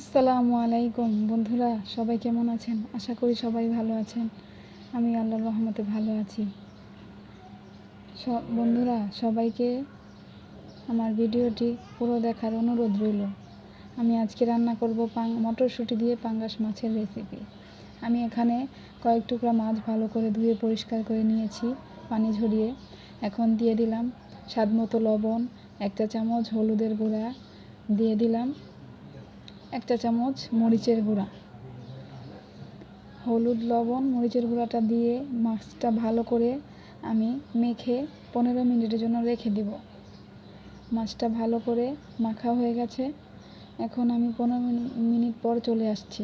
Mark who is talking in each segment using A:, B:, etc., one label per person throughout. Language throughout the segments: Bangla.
A: আসসালামু আলাইকুম বন্ধুরা, সবাই কেমন আছেন? আশা করি সবাই ভালো আছেন। আমি আল্লাহর রহমতে ভালো আছি। বন্ধুরা, সবাইকে আমার ভিডিওটি পুরো দেখার অনুরোধ রইল। আমি আজকে রান্না করব পাং, মটরশুঁটি দিয়ে পাঙ্গাস মাছের রেসিপি আমি এখানে কয়েক টুকরা মাছ ভালো করে ধুয়ে পরিষ্কার করে নিয়েছি, পানি ঝরিয়ে। এখন দিয়ে দিলাম স্বাদ মতো লবণ, একটা চামচ হলুদের গুঁড়া দিয়ে দিলাম। একটা চামচ মরিচের গুঁড়া। হলুদ, লবণ, মরিচের গুঁড়াটা দিয়ে মাছটা ভালো করে আমি মেখে পনেরো মিনিটের জন্য রেখে দিব। মাছটা ভালো করে মাখা হয়ে গেছে। এখন আমি পনেরো মিনিট পর চলে আসছি।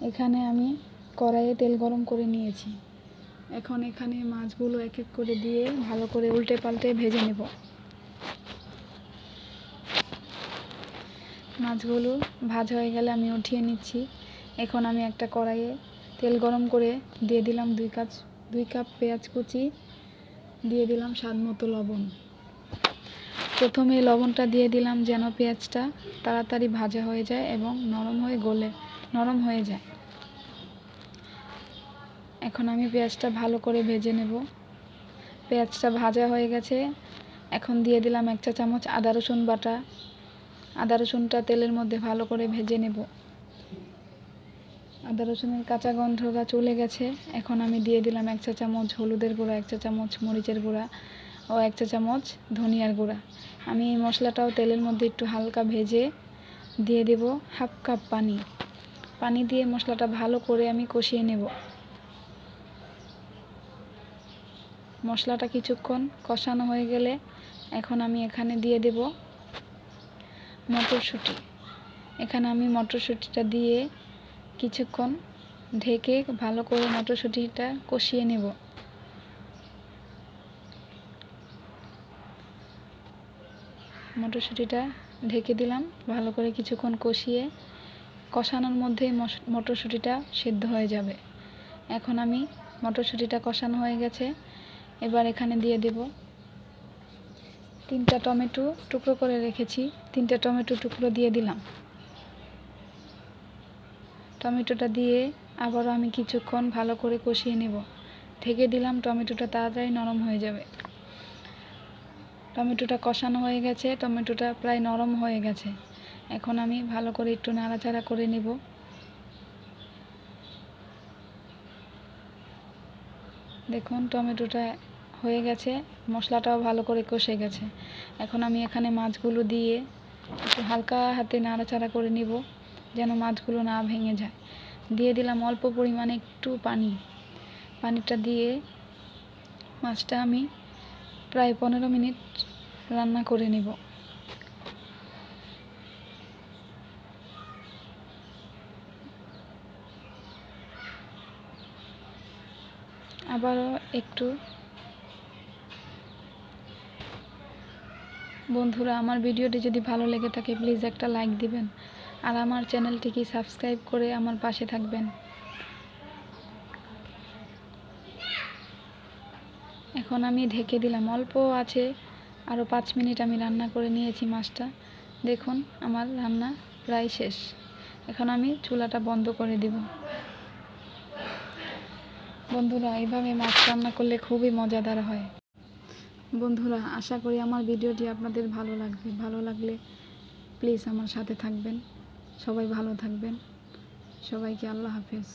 A: এখানে আমি কড়াইয়ে তেল গরম করে নিয়েছি। এখন এখানে মাছগুলো এক এক করে দিয়ে ভালো করে উল্টে পাল্টে ভেজে নেব। মাছগুলো ভাজা হয়ে গেলে আমি উঠিয়ে নিচ্ছি। এখন আমি একটা কড়াইয়ে তেল গরম করে দিয়ে দিলাম দুই কাপ দুই কাপ পেঁয়াজ কুচি, দিয়ে দিলাম স্বাদ মতো লবণ। প্রথমে লবণটা দিয়ে দিলাম যেন পেঁয়াজটা তাড়াতাড়ি ভাজা হয়ে যায় এবং নরম হয়ে গলে, নরম হয়ে যায়। এখন আমি পেঁয়াজটা ভালো করে ভেজে নেব। পেঁয়াজটা ভাজা হয়ে গেছে। এখন দিয়ে দিলাম এক চা চামচ আদা রসুন বাটা। আদা রসুনটা তেলের মধ্যে ভালো করে ভেজে নেব। আদা রসুনের কাঁচা গন্ধটা চলে গেছে। এখন আমি দিয়ে দিলাম এক চা চামচ হলুদের গুঁড়া, এক চা চামচ মরিচের গুঁড়া ও এক চা চামচ ধনিয়ার গুঁড়া। আমি এই মশলাটাও তেলের মধ্যে একটু হালকা ভেজে দিয়ে দেব হাফ কাপ পানি। পানি দিয়ে মশলাটা ভালো করে আমি কষিয়ে নেব। মশলাটা কিছুক্ষণ কষানো হয়ে গেলে এখন আমি এখানে দিয়ে দেব মটরশুঁটি। এখানে আমি মটরশুঁটিটা দিয়ে কিছুক্ষণ ঢেকে ভালো করে মটরশুঁটিটা কষিয়ে নেব। মটরশুঁটিটা ঢেকে দিলাম, ভালো করে কিছুক্ষণ কষিয়ে কষানোর মধ্যে মটরশুঁটিটা সেদ্ধ হয়ে যাবে। এখন আমি মটরশুঁটিটা কষানো হয়ে গেছে। এবার এখানে দিয়ে দেব তিনটা টমেটো টুকরো করে রেখেছি। তিনটা টমেটো টুকরো দিয়ে দিলাম। টমেটোটা দিয়ে আবারও আমি কিছুক্ষণ ভালো করে কষিয়ে নেব। ঢেকে দিলাম, টমেটোটা তাড়াতাড়ি নরম হয়ে যাবে। টমেটোটা কষানো হয়ে গেছে, টমেটোটা প্রায় নরম হয়ে গেছে। এখন আমি ভালো করে একটু নাড়াচাড়া করে নেব। দেখুন, টমেটোটা হয়ে গেছে, মশলাটাও ভালো করে কষে গেছে। এখন আমি এখানে মাছগুলো দিয়ে একটু হালকা হাতে নাড়াচাড়া করে নিব, যেন মাছগুলো না ভেঙে যায়। দিয়ে দিলাম অল্প পরিমাণে একটু পানি। পানিটা দিয়ে মাছটা আমি প্রায় পনেরো মিনিট রান্না করে নেব। আবারও একটু বন্ধুরা, আমার ভিডিওটি যদি ভালো লেগে থাকে প্লিজ একটা লাইক দিবেন। আর আমার চ্যানেলটিকে সাবস্ক্রাইব করে আমার পাশে থাকবেন। এখন আমি ঢেকে দিলাম। অল্প আছে আরও পাঁচ মিনিট আমি রান্না করে নিয়েছি মাছটা। দেখুন, আমার রান্না প্রায় শেষ। এখন আমি চুলাটা বন্ধ করে দিব। বন্ধুরা এইভাবে মাছ রান্না করলে খুবই মজাদার হয়। বন্ধুরা, আশা করি আমার ভিডিওটি আপনাদের ভালো লাগবে। ভালো লাগলে প্লিজ আমার সাথে থাকবেন। সবাই ভালো থাকবেন। সবাইকে আল্লাহ হাফেজ।